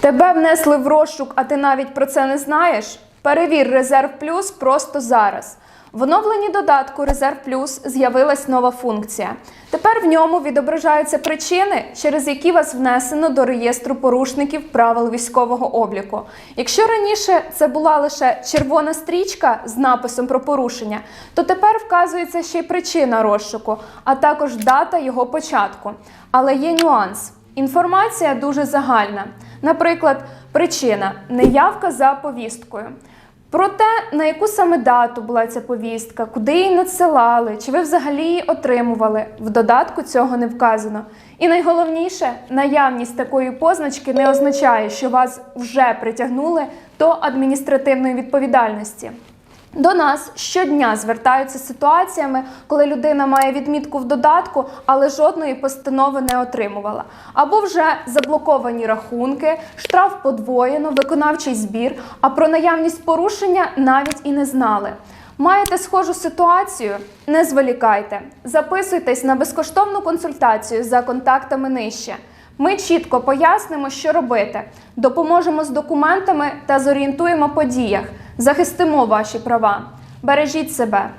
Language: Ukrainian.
Тебе внесли в розшук, а ти навіть про це не знаєш? Перевір Резерв Плюс просто зараз. В оновленні додатку Резерв Плюс з'явилась нова функція. Тепер в ньому відображаються причини, через які вас внесено до реєстру порушників правил військового обліку. Якщо раніше це була лише червона стрічка з написом про порушення, то тепер вказується ще й причина розшуку, а також дата його початку. Але є нюанс. Інформація дуже загальна. Наприклад, причина неявка за повісткою. Про те, на яку саме дату була ця повістка, куди її надсилали, чи ви взагалі її отримували, в додатку цього не вказано. І найголовніше, наявність такої позначки не означає, що вас вже притягнули до адміністративної відповідальності. До нас щодня звертаються ситуаціями, коли людина має відмітку в додатку, але жодної постанови не отримувала. Або вже заблоковані рахунки, штраф подвоєно, виконавчий збір, а про наявність порушення навіть і не знали. Маєте схожу ситуацію? Не зволікайте. Записуйтесь на безкоштовну консультацію за контактами нижче. Ми чітко пояснимо, що робити, допоможемо з документами та зорієнтуємо по діях, захистимо ваші права. Бережіть себе.